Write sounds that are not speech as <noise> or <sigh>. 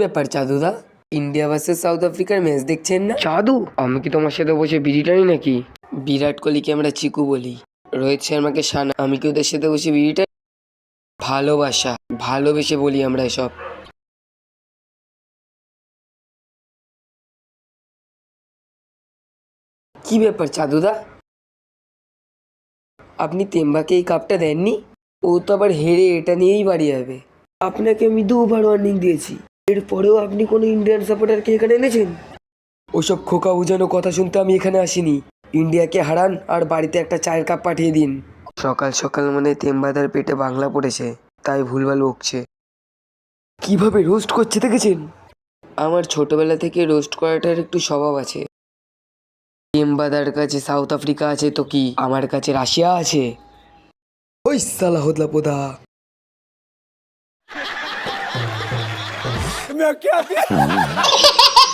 ব্যাপার চাঁদুদা India versus South আফ্রিকার ম্যাচ দেখছেন না? জাদু আমি কি তোমার সাথে বসে বিড়ি টানি নাকি? বিরাট কোহলিকে আমরা চিকু বলি। রোহিত শর্মাকে সানা আমি কি ওদের সাথে বসে বিড়িটা ভালোবাসা ভালোবেসে বলি আমরা এসব। কি ব্যাপার চাঁদুদা আপনি তেম্বাকে এই কাপটা দেননি? ও তো আবার হেরে এটা নিয়েই বাড়ি যাবে। আপনাকে আমি দুবার ওয়ার্নিং দিয়েছি। এরপরেও আপনি কোনো ইন্ডিয়ান সাপোর্টারকে এখানে এনেছেন? ওসব খোকা বুঝানো কথা শুনতে আমি এখানে আসিনি। ইন্ডিয়াকে হারান আর বাড়িতে একটা চায়ের কাপ পাঠিয়ে দিন। সকাল সকাল মানে তেম্বাদার পেটে বাংলা পড়েছে, তাই ভুলভাল বকছে। কীভাবে রোস্ট করছে দেখেছেন? আমার ছোটবেলা থেকে রোস্ট করাটার একটু স্বভাব আছে। তেম্বাদার কাছে সাউথ আফ্রিকা আছে তো কি? আমার কাছে রাশিয়া আছে। ওই সালা হোদলা meu, aqui, ó. <laughs>